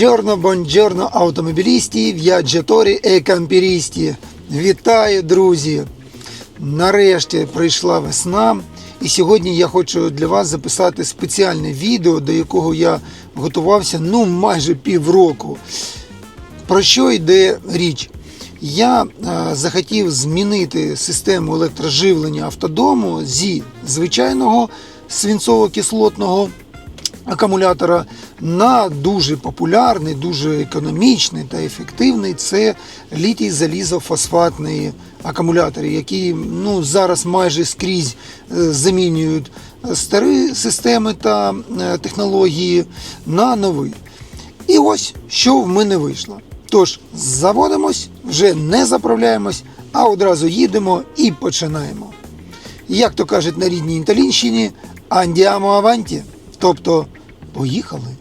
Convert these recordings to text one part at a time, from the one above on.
Бонджорно, бонджорно, автомобілісті, в'яджаторі і кампірісті. Вітаю, друзі! Нарешті прийшла весна, і сьогодні я хочу для вас записати спеціальне відео, до якого я готувався ну майже півроку. Про що йде річ? Я е, захотів змінити систему електроживлення автодому зі звичайного свинцово-кислотного акумулятора на дуже популярний, дуже економічний та ефективний це літій залізофосфатний акумулятори, які ну, зараз майже скрізь е, замінюють старі системи та е, технології на нові. І ось що в мене вийшло. Тож заводимось, вже не заправляємось, а одразу їдемо і починаємо. Як то кажуть на рідній Італійщині, андіамо аванті, тобто поїхали.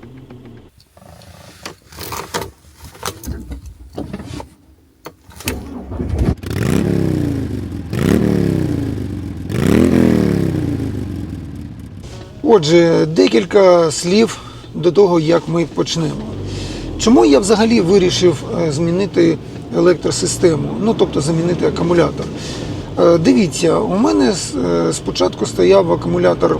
Отже, декілька слів до того, як ми почнемо. Чому я взагалі вирішив е, змінити електросистему, ну тобто замінити акумулятор? Е, Дивіться, у мене е, спочатку стояв акумулятор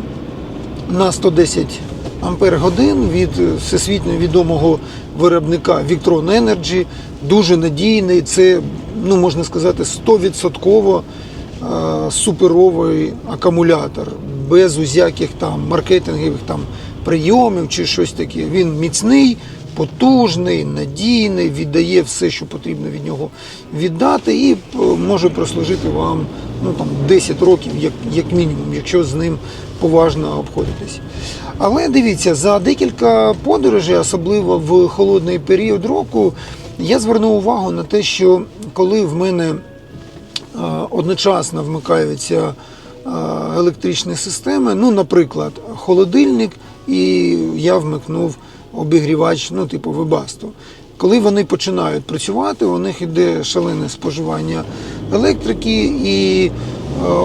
на 110 ампер годин від всесвітньо відомого виробника Victron Energy. Дуже надійний. Це, ну можна сказати, 100% е, суперовий акумулятор, без усяких там маркетингових там прийомів чи щось таке. Він міцний, потужний, надійний, віддає все, що потрібно від нього віддати, і е, може прослужити вам ну, там, 10 років, як, як мінімум, якщо з ним поважно обходитись. Але дивіться, за декілька подорожей, особливо в холодний період року, я звернув увагу на те, що коли в мене е, одночасно вмикаються е, електричні системи. Ну, наприклад, холодильник, і я вмикнув обігрівач, ну, типу вебасту. Коли вони починають працювати, у них йде шалене споживання електрики, і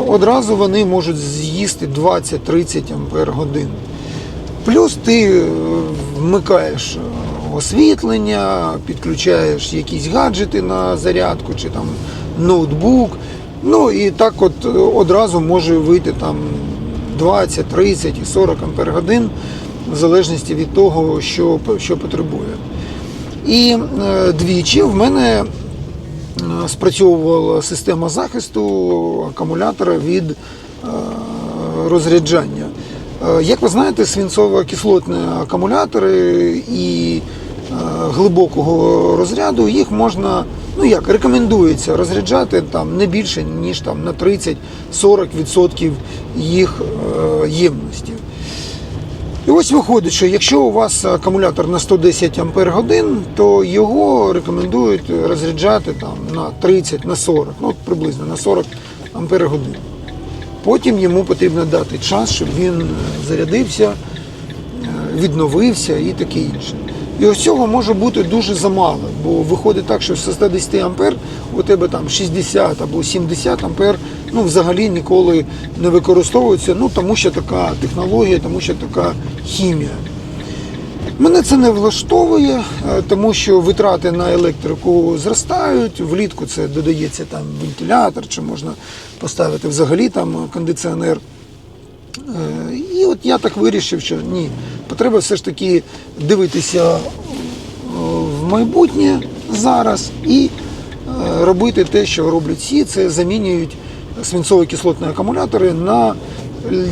одразу вони можуть з'їсти 20-30 ампер годин. Плюс ти е, вмикаєш е, освітлення, підключаєш якісь гаджети на зарядку чи там ноутбук. Ну і так от е, одразу може вийти там 20, 30 і 40 ампер годин, в залежності від того, що, що потребує. І е, двічі в мене е, спрацьовувала система захисту акумулятора від е, розряджання. Е, Як ви знаєте, свинцово-кислотні акумулятори і е, глибокого розряду їх можна, ну як рекомендується розряджати там не більше ніж там на 30-40% їх е, ємності. І ось виходить, що якщо у вас акумулятор на 110 ампер годин, то його рекомендують розряджати там на 30, на 40, ну приблизно на 40 ампер годин. Потім йому потрібно дати час, щоб він зарядився, е, відновився і таке інше. І ось цього може бути дуже замало, бо виходить так, що з 110 ампер у тебе там 60 або 70 ампер ну, взагалі ніколи не використовується, ну тому що така технологія, тому що така хімія. Мене це не влаштовує, е, тому що витрати на електрику зростають. Влітку це додається там вентилятор, чи можна поставити взагалі там кондиціонер. Е, І от я так вирішив, що ні, потреба все ж таки дивитися е, в майбутнє зараз і робити те, що роблять всі, це замінюють свинцово-кислотні акумулятори на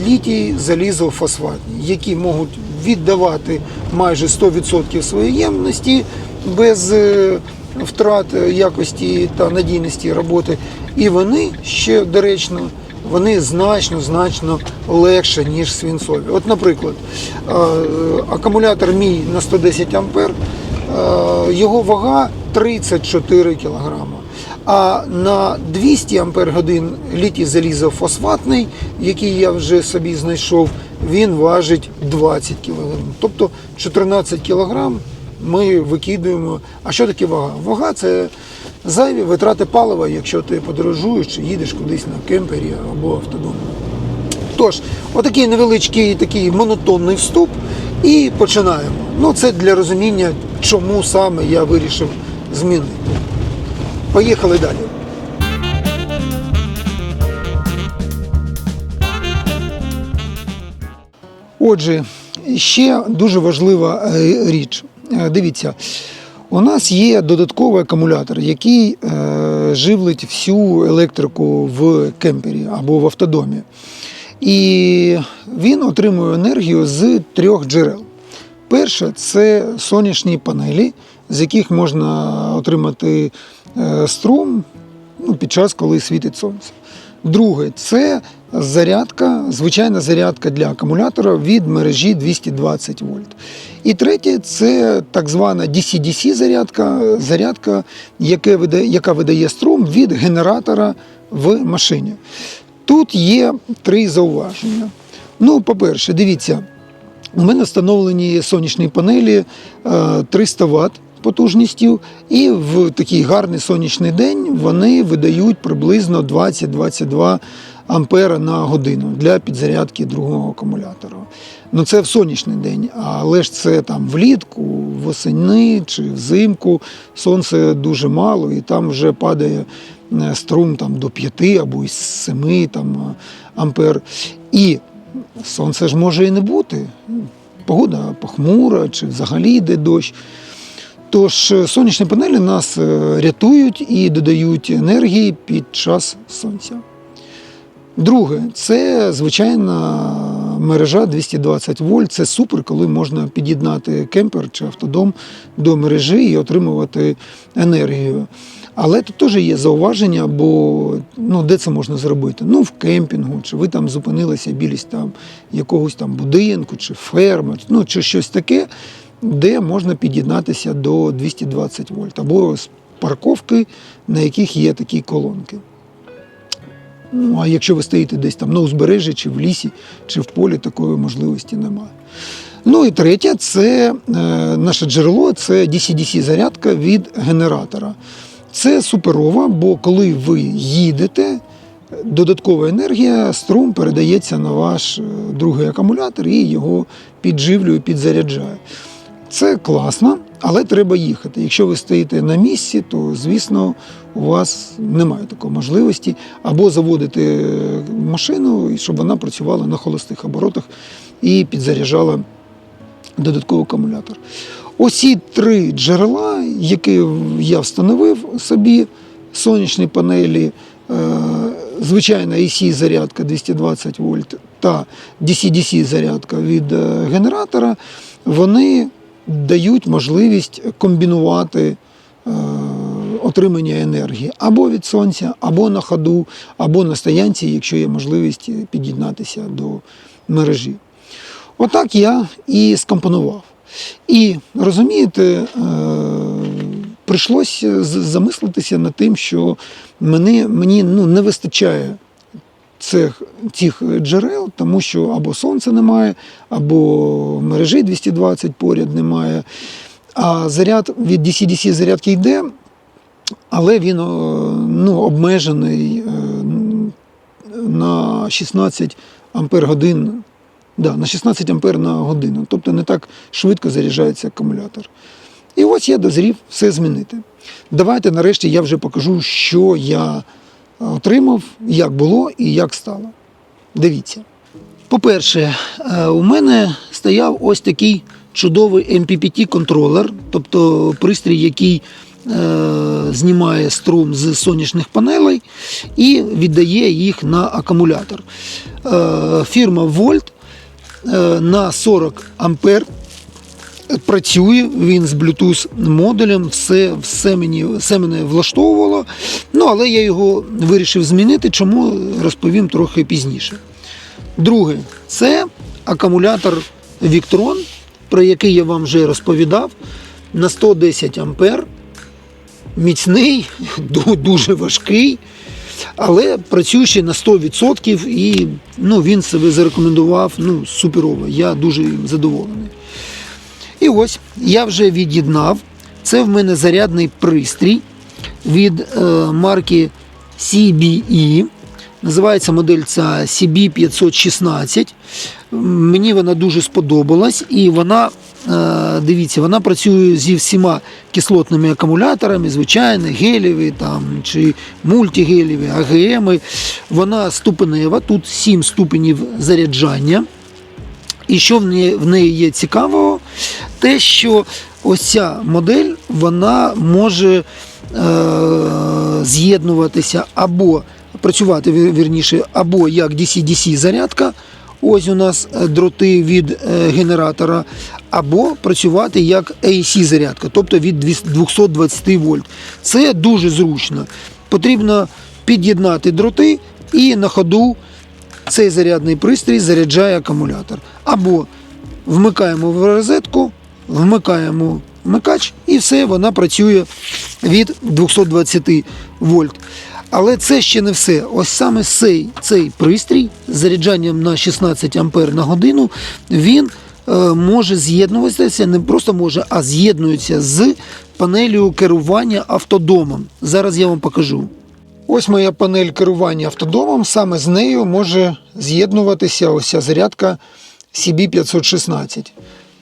літій залізофосфатні, які можуть віддавати майже 100% своєї ємності без е, втрат якості та надійності роботи. І вони ще доречно вони значно значно легше, ніж свинцові. От, наприклад, е, акумулятор мій на 110 ампер, е, його вага 34 кг. А на 200 ампер годин літій залізофосфатний, який я вже собі знайшов, він важить 20 кг. Тобто 14 кг ми викидуємо. А що таке вага? Вага це зайві витрати палива, якщо ти подорожуєш чи їдеш кудись на кемпері або автодомі. Тож, отакий невеличкий такий монотонний вступ. І починаємо. Ну, це для розуміння, чому саме я вирішив змінити. Поїхали далі. Отже, ще дуже важлива е, річ. Е, Дивіться, у нас є додатковий акумулятор, який е, живлить всю електрику в кемпері або в автодомі. І він отримує енергію з трьох джерел. Перше це сонячні панелі, з яких можна отримати струм ну, під час, коли світить сонце. Друге це зарядка, звичайна зарядка для акумулятора від мережі 220 вольт. І третє це так звана DC-DC зарядка, зарядка, яка видає струм від генератора в машині. Тут є три зауваження. Ну, по-перше, дивіться, у мене встановлені сонячні панелі е, 300 Вт потужністю, і в такий гарний сонячний день вони видають приблизно 20-22 ампера на годину для підзарядки другого акумулятора. Ну це в сонячний день, але ж це там влітку, восени чи взимку сонце дуже мало, і там вже падає е, струм там, до 5 або 7 там, е, ампер. І сонце ж може і не бути. Погода похмура чи взагалі йде дощ. Тож е, сонячні панелі нас е, рятують і додають енергії під час сонця. Друге, це звичайна мережа 220 вольт. Це супер, коли можна під'єднати кемпер чи автодом до мережі і отримувати енергію. Але тут теж є зауваження, бо ну, де це можна зробити? Ну, в кемпінгу, чи ви там зупинилися біля там, якогось там будинку, чи ферми, ну, чи щось таке, де можна під'єднатися до 220 вольт, або з парковки, на яких є такі колонки. Ну, а якщо ви стоїте десь там на узбережжі, чи в лісі, чи в полі, такої можливості немає. Ну і третє, це е, наше джерело, це DC-DC зарядка від генератора. Це суперова, бо коли ви їдете, додаткова енергія, струм передається на ваш е, другий акумулятор і його підживлює, підзаряджає. Це класно, але треба їхати. Якщо ви стоїте на місці, то звісно у вас немає такої можливості або заводити машину, щоб вона працювала на холостих оборотах і підзаряджала додатковий акумулятор. Оці три джерела, які я встановив собі, сонячні панелі, е, звичайна AC зарядка 220 вольт та DC-DC зарядка від е, генератора, вони дають можливість комбінувати е, отримання енергії або від сонця, або на ходу, або на стоянці, якщо є можливість під'єднатися до мережі. Отак я і скомпонував. І розумієте, е, прийшлося замислитися над тим, що мені, мені ну, не вистачає цих, цих джерел, тому що або сонця немає, або мережі 220 поряд немає. А заряд від DC-DC зарядки йде, але він е, ну, обмежений е, на 16 ампер годин. Да, на 16 ампер на годину, тобто не так швидко заряджається акумулятор. І ось я дозрів все змінити. Давайте нарешті я вже покажу, що я отримав, як було і як стало. Дивіться. По-перше, е, у мене стояв ось такий чудовий MPPT-контролер, тобто пристрій, який е, знімає струм з сонячних панелей і віддає їх на акумулятор. Е, фірма Volt е, на 40 ампер працює, він з Bluetooth модулем, все, все, мені, все мене влаштовувало. Ну, але я його вирішив змінити, чому розповім трохи пізніше. Друге, це акумулятор Victron, про який я вам вже розповідав, на 110 ампер. Міцний, дуже важкий, але працюючий на 100% і ну, він себе зарекомендував ну, суперово. Я дуже задоволений. І ось я вже від'єднав. Це в мене зарядний пристрій від е, марки CBE. Називається модель ця CB516. Мені вона дуже сподобалась, і вона, е, дивіться, вона працює зі всіма кислотними акумуляторами, звичайно, гелєві там, чи мультигелєві, АГМи. Вона ступенева, тут 7 ступенів заряджання. І що в неї є цікавого? Те, що ось ця модель вона може е, з'єднуватися або працювати вірніше, або як DC-DC зарядка. Ось у нас е, дроти від е, генератора, або працювати як AC зарядка, тобто від 220 вольт. Це дуже зручно. Потрібно під'єднати дроти і на ходу цей зарядний пристрій заряджає акумулятор. Або вмикаємо в розетку, вмикаємо вмикач, і все, вона працює від 220 вольт. Але це ще не все. Ось саме цей, цей пристрій з заряджанням на 16 ампер на годину, він е, може з'єднуватися, не просто може, а з'єднується з панелью керування автодомом. Зараз я вам покажу. Ось моя панель керування автодомом. Саме з нею може з'єднуватися ось ця зарядка CB516.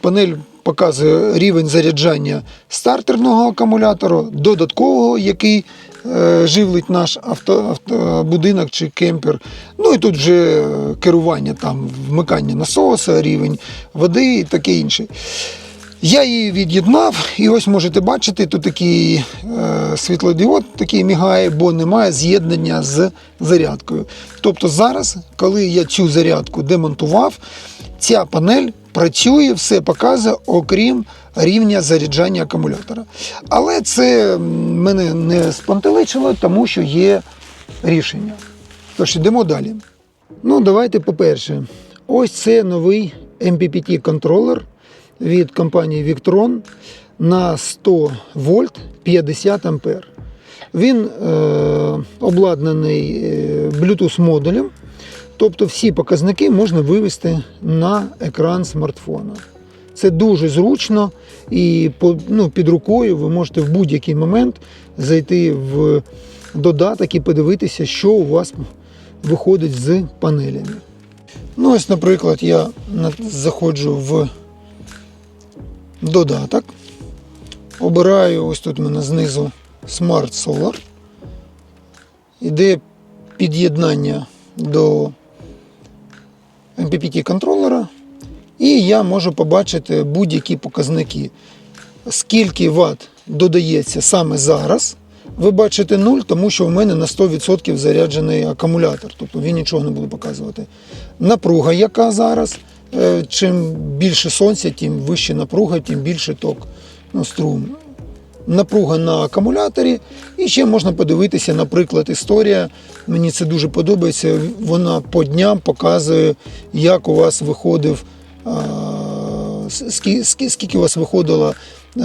Панель показує рівень заряджання стартерного акумулятора, додаткового, який е, живлить наш авто, авто, будинок чи кемпер. Ну і тут вже е, керування, там, вмикання насоса, рівень води і таке інше. Я її від'єднав, і ось можете бачити, тут такий е, світлодіод такий мігає, бо немає з'єднання з зарядкою. Тобто зараз, коли я цю зарядку демонтував, ця панель працює, все показує, окрім рівня заряджання акумулятора. Але це мене не спантеличило, тому що є рішення. Тож йдемо далі. Ну, давайте по-перше, ось це новий MPPT контролер від компанії Victron на 100 вольт 50 ампер. Він е, обладнаний е, Bluetooth модулем, тобто всі показники можна вивести на екран смартфона. Це дуже зручно і ну, під рукою ви можете в будь-який момент зайти в додаток і подивитися, що у вас виходить з панелями. Ну, ось, наприклад, я заходжу в додаток. Обираю ось тут у мене знизу Smart Solar. Іде під'єднання до MPPT контролера. І я можу побачити будь-які показники. Скільки Вт додається саме зараз. Ви бачите 0, тому що в мене на 100% заряджений акумулятор, тобто він нічого не буде показувати. Напруга, яка зараз. Е, Чим більше сонця, тим вища напруга, тим більше ток ну, струм. Напруга на акумуляторі. І ще можна подивитися, наприклад, історія. Мені це дуже подобається. Вона по дням показує, як у вас виходив, скільки у вас виходило е,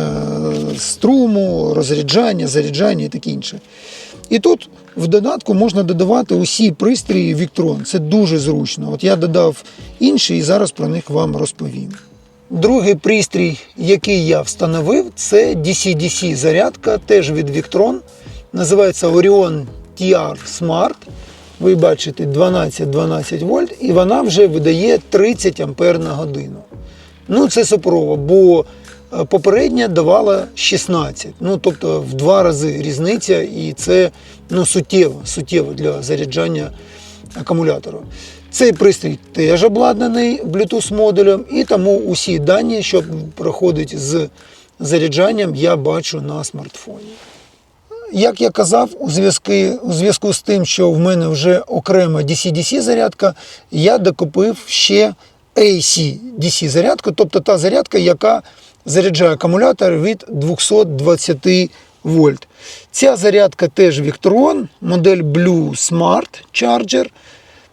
струму, розряджання, заряджання і таке інше. І тут в додатку можна додавати усі пристрої Victron. Це дуже зручно. От я додав інші і зараз про них вам розповім. Другий пристрій, який я встановив, це DC-DC зарядка, теж від Victron. Називається Orion TR Smart. Ви бачите 12-12 вольт, і вона вже видає 30 ампер на годину. Ну, це суперово, бо е, попередня давала 16. Ну, тобто в два рази різниця, і це ну, суттєво, суттєво для заряджання акумулятора. Цей пристрій теж обладнаний Bluetooth модулем, і тому усі дані, що проходять з заряджанням, я бачу на смартфоні. Як я казав, у зв'язку, зв'язку з тим, що в мене вже окрема DC-DC зарядка, я докупив ще AC DC зарядку, тобто та зарядка, яка заряджає акумулятор від 220 вольт. Ця зарядка теж Victron, модель Blue Smart Charger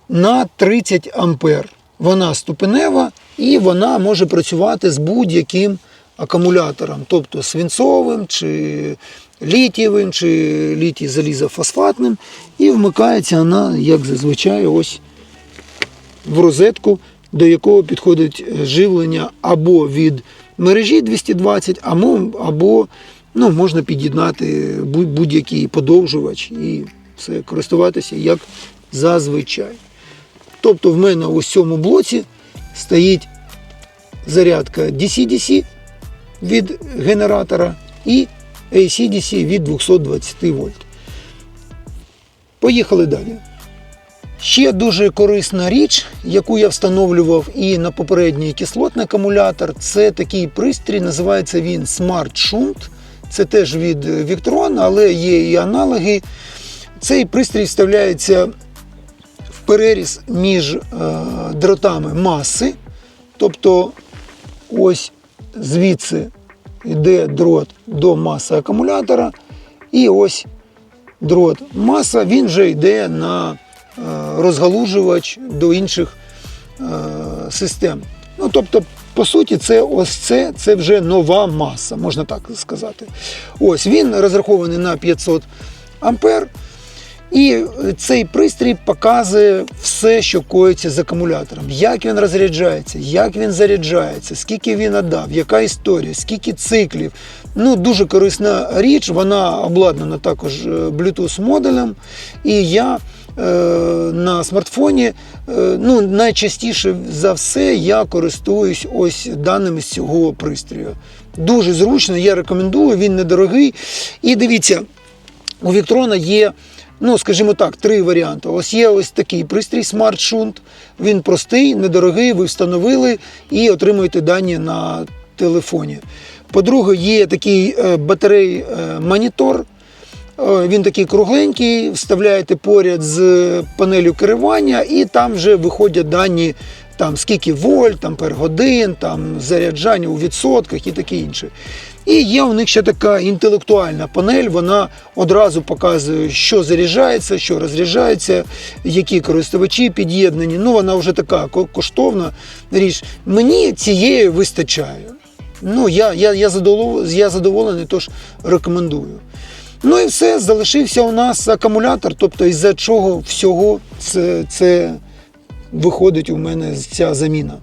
на 30 ампер. Вона ступенева і вона може працювати з будь-яким акумулятором, тобто свинцовим чи літієвим, чи літій залізофосфатним. І вмикається вона, як зазвичай, ось в розетку, до якого підходить живлення або від мережі 220, або, ну, можна під'єднати будь- будь-який подовжувач і все, користуватися як зазвичай. Тобто в мене у цьому блоці стоїть зарядка DC-DC від генератора і AC-DC від 220 вольт. Поїхали далі. Ще дуже корисна річ, яку я встановлював і на попередній кислотний акумулятор, це такий пристрій, називається він Smart Shunt. Це теж від Victron, але є і аналоги. Цей пристрій вставляється переріз між е, дротами маси. Тобто ось звідси йде дрот до маси акумулятора, і ось дрот маса, він вже йде на е, розгалужувач до інших е, систем. Ну, тобто, по суті, це ось це, це вже нова маса, можна так сказати. Ось він розрахований на 500 ампер. І цей пристрій показує все, що коїться з акумулятором, як він розряджається, як він заряджається, скільки він надав, яка історія, скільки циклів. Ну, дуже корисна річ, вона обладнана також е, Bluetooth модулем. І я е, на смартфоні е, ну, найчастіше за все я користуюсь ось даними з цього пристрою. Дуже зручно, я рекомендую, він недорогий. І дивіться, у Віктрона є. Ну, скажімо так, три варіанти. Ось є ось такий пристрій Smart Shunt. Він простий, недорогий, ви встановили і отримуєте дані на телефоні. По-друге, є такий е, батарей е, монітор. Е, Він такий кругленький, вставляєте поряд з панелю керування, і там вже виходять дані, там скільки вольт, там пер там заряджання у відсотках і таке інше. І є у них ще така інтелектуальна панель, вона одразу показує, що заряджається, що розряджається, які користувачі під'єднані. Ну, вона вже така коштовна річ. Мені цієї вистачає. Ну, я, я, я, задоволений, я задоволений, тож рекомендую. Ну і все, залишився у нас акумулятор, тобто із-за чого всього це, це виходить у мене ця заміна.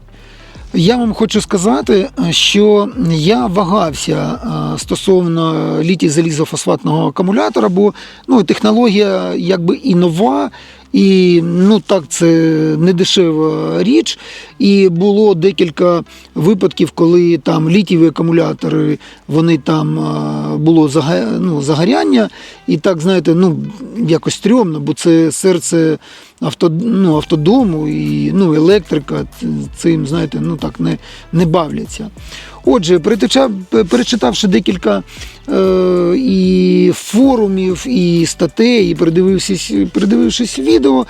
Я вам хочу сказати, що я вагався е, стосовно літій залізофосфатного акумулятора, бо ну, технологія якби і нова, і ну так це не дешева річ. І було декілька випадків, коли там літієві акумулятори, вони там е, було ну, загоряння, і так, знаєте, ну якось стрьомно, бо це серце авто, ну, автодому і ну, електрика цим, знаєте, ну так не, не бавляться. Отже, перечитавши декілька е, і форумів, і статей, і передивившись, передивившись відео,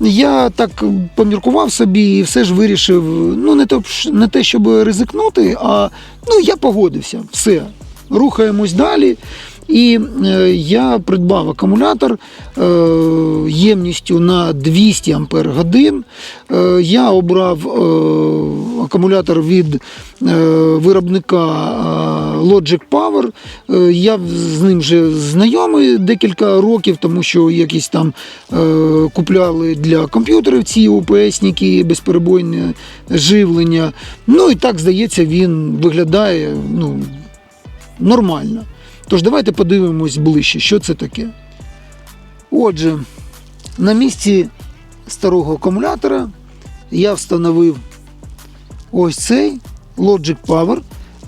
я так поміркував собі і все ж вирішив, ну не те, не те, щоб ризикнути, а ну, я погодився. Все, рухаємось далі. І е, я придбав акумулятор е, ємністю на 200 ампер годин. Е, я обрав акумулятор від виробника Logic Power. Я з ним вже знайомий декілька років, тому що якісь там купляли для комп'ютерів ці ОПСники, безперебойне живлення. Ну і так здається, він виглядає ну, нормально. Тож давайте подивимось ближче, що це таке. Отже, на місці старого акумулятора я встановив ось цей Logic Power.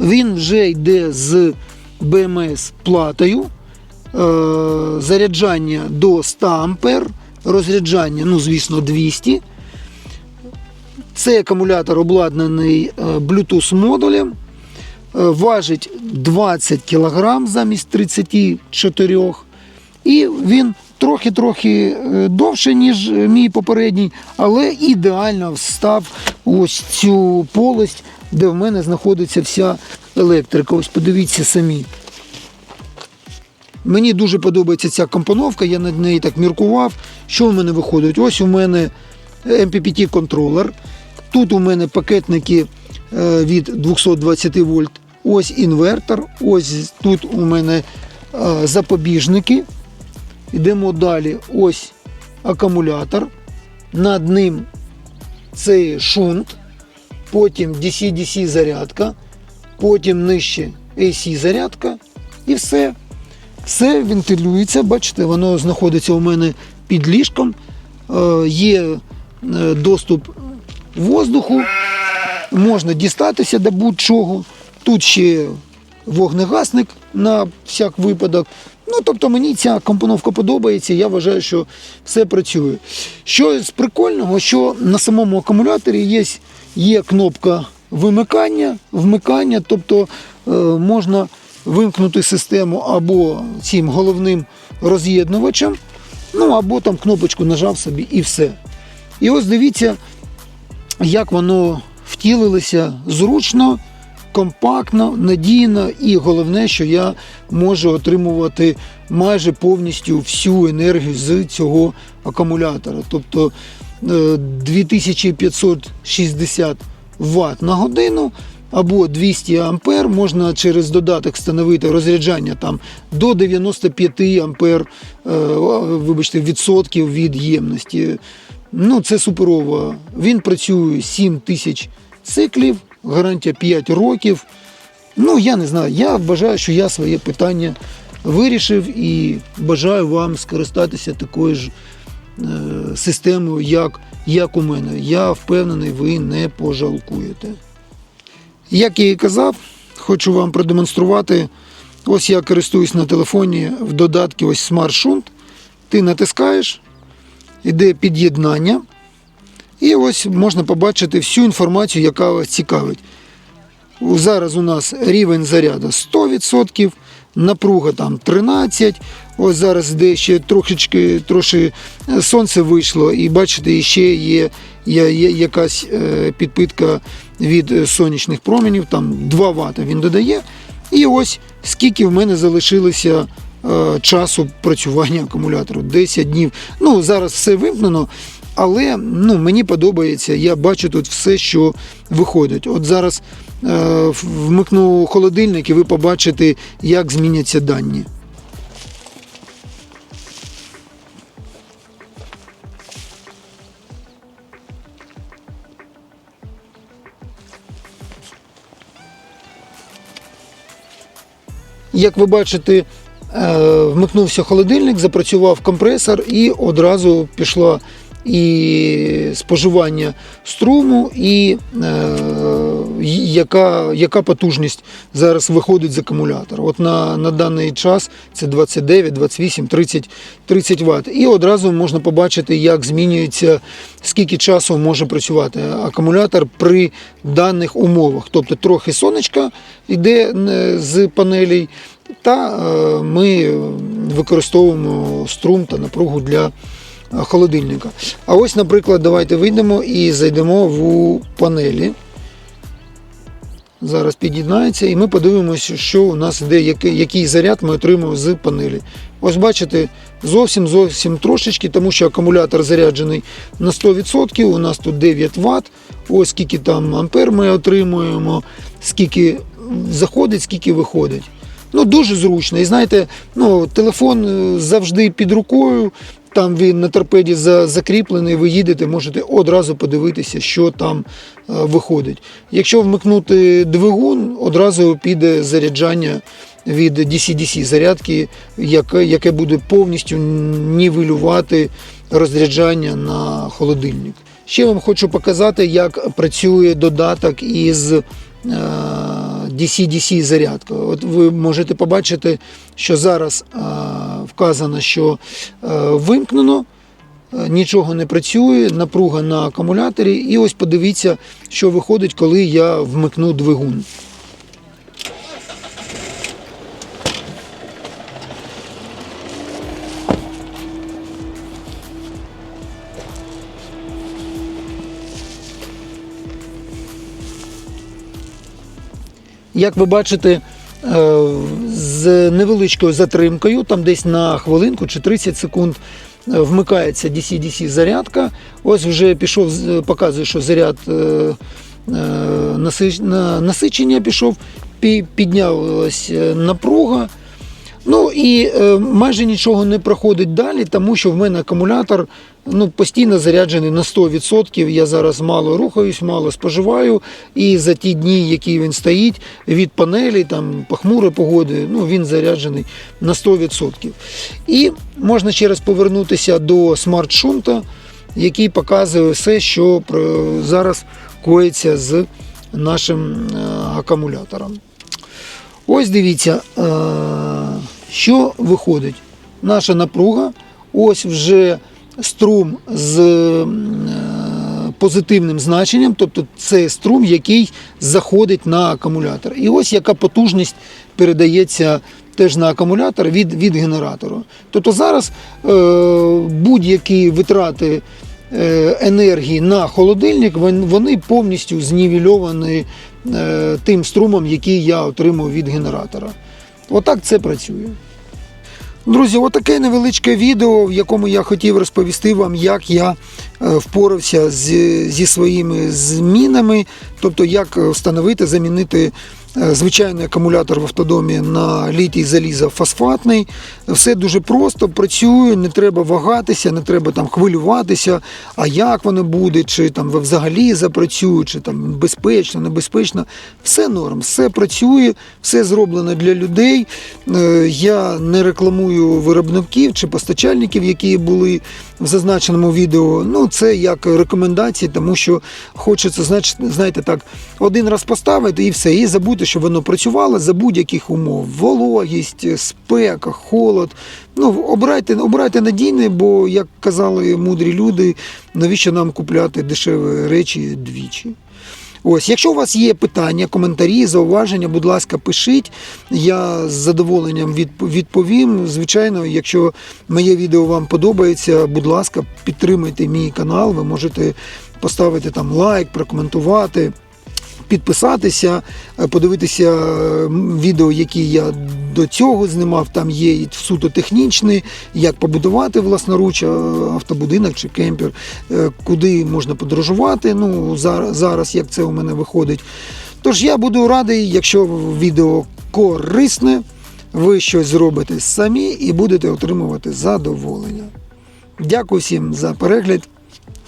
Він вже йде з BMS платою. Е, заряджання до 100 ампер, розряджання, ну, звісно, 200. Цей акумулятор обладнаний е, Bluetooth модулем. Е, Важить 20 кг замість 34. І він трохи-трохи е, довше, ніж мій попередній, але ідеально встав ось цю полость, де в мене знаходиться вся електрика. Ось подивіться самі. Мені дуже подобається ця компоновка, я над нею так міркував. Що в мене виходить? Ось у мене MPPT контролер. Тут у мене пакетники е, від 220 вольт. Ось інвертор, ось тут у мене е, запобіжники. Йдемо далі. Ось акумулятор. Над ним цей шунт, потім DC-DC зарядка, потім нижче AC зарядка і все. Все вентилюється, бачите, воно знаходиться у мене під ліжком. Е, є е, доступ воздуху, можна дістатися до будь-чого. Тут ще вогнегасник на всяк випадок. Ну, тобто мені ця компоновка подобається, я вважаю, що все працює. Що з прикольного, що на самому акумуляторі є, є кнопка вимикання, вмикання, тобто е, можна вимкнути систему або цим головним роз'єднувачем, ну або там кнопочку нажав собі і все. І ось дивіться, як воно втілилося зручно, компактно, надійно, і головне, що я можу отримувати майже повністю всю енергію з цього акумулятора. Тобто е, 2560 Вт на годину. Або 200 ампер можна через додаток встановити розряджання там до 95 ампер, е, вибачте, відсотків від ємності. Ну, це суперово. Він працює 7 тисяч циклів, гарантія 5 років. Ну, я не знаю. Я вважаю, що я своє питання вирішив і бажаю вам скористатися такою ж е, системою, як, як у мене. Я впевнений, ви не пожалкуєте. Як я і казав, хочу вам продемонструвати. Ось я користуюсь на телефоні в додатку ось Smart Shunt. Ти натискаєш, іде під'єднання. І ось можна побачити всю інформацію, яка вас цікавить. Зараз у нас рівень заряду 100%, напруга там 13. Ось зараз де ще трошечки трошки сонце вийшло, і бачите, ще є, є, є якась е, підпитка від е, сонячних променів, там 2 Вт він додає. І ось скільки в мене залишилося е, часу працювання акумулятору 10 днів. Ну, зараз все вимкнено, але ну, мені подобається, я бачу тут все, що виходить. От зараз е, вмикну холодильник і ви побачите, як зміняться дані. Як ви бачите, е, вмикнувся холодильник, запрацював компресор і одразу пішло і споживання струму, і е, яка, яка потужність зараз виходить з акумулятора. От на, на даний час це 29, 28, 30, 30 Вт. І одразу можна побачити, як змінюється, скільки часу може працювати акумулятор при даних умовах. Тобто трохи сонечка йде з панелей, та е, ми використовуємо струм та напругу для холодильника. А ось, наприклад, давайте вийдемо і зайдемо в панелі. Зараз під'єднається, і ми подивимося, що у нас який, який заряд ми отримуємо з панелі. Ось бачите, зовсім зовсім трошечки, тому що акумулятор заряджений на 100%. У нас тут 9 Вт. Ось скільки там ампер ми отримуємо, скільки заходить, скільки виходить. Ну, дуже зручно. І знаєте, ну, телефон е, завжди під рукою. Там він на торпеді закріплений, ви їдете, можете одразу подивитися, що там е, виходить. Якщо вмикнути двигун, одразу піде заряджання від DC-DC зарядки, яке, яке буде повністю нівелювати розряджання на холодильник. Ще вам хочу показати, як працює додаток із е, DC-DC зарядка. От ви можете побачити, що зараз вказано, що е, вимкнено, е, нічого не працює, напруга на акумуляторі. І ось подивіться, що виходить, коли я вмикну двигун. Як ви бачите, е, з невеличкою затримкою, там десь на хвилинку чи 30 секунд е, вмикається DC-DC зарядка. Ось вже пішов, показує, що заряд е, е, насич- на- насичення пішов, пі- піднялась е, напруга. Ну і е, майже нічого не проходить далі, тому що в мене акумулятор ну, постійно заряджений на 100%. Я зараз мало рухаюсь, мало споживаю. І за ті дні, які він стоїть, від панелі, там похмури погоди, ну, він заряджений на 100%. І можна ще раз повернутися до смарт-шунта. який показує все, що зараз коїться з нашим е, акумулятором. Ось дивіться, е, що виходить. Наша напруга, ось вже струм з е, позитивним значенням, тобто це струм, який заходить на акумулятор. І ось яка потужність передається теж на акумулятор від, від генератору. Тобто зараз е, будь-які витрати е, енергії на холодильник, вони повністю знівельовані е, тим струмом, який я отримав від генератора. Отак це працює. Друзі, отаке невеличке відео, в якому я хотів розповісти вам, як я е, впорався зі своїми змінами, тобто як встановити, замінити звичайний акумулятор в автодомі на літій заліза фосфатний. Все дуже просто працює, не треба вагатися, не треба там хвилюватися, а як воно буде, чи там взагалі запрацює, чи там безпечно, небезпечно. Все норм, все працює, все зроблено для людей. Е, Я не рекламую виробників чи постачальників, які були в зазначеному відео. Ну, це як рекомендації, тому що хочеться, знаєте, так, один раз поставити і все, і забути, що воно працювало за будь-яких умов. Вологість, спека, холод. Ну, обирайте, обирайте надійне, бо, як казали мудрі люди, навіщо нам купляти дешеві речі двічі. Ось, якщо у вас є питання, коментарі, зауваження, будь ласка, пишіть. Я з задоволенням відповім. Звичайно, якщо моє відео вам подобається, будь ласка, підтримайте мій канал. Ви можете поставити там лайк, прокоментувати. Підписатися, е, подивитися е, відео, які я до цього знімав. Там є і суто технічні, як побудувати власноруч е, автобудинок чи кемпер, куди можна подорожувати. Ну зараз як це у мене виходить. Тож я буду радий, якщо відео корисне, ви щось зробите самі і будете отримувати задоволення. Дякую всім за перегляд.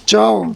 Чао!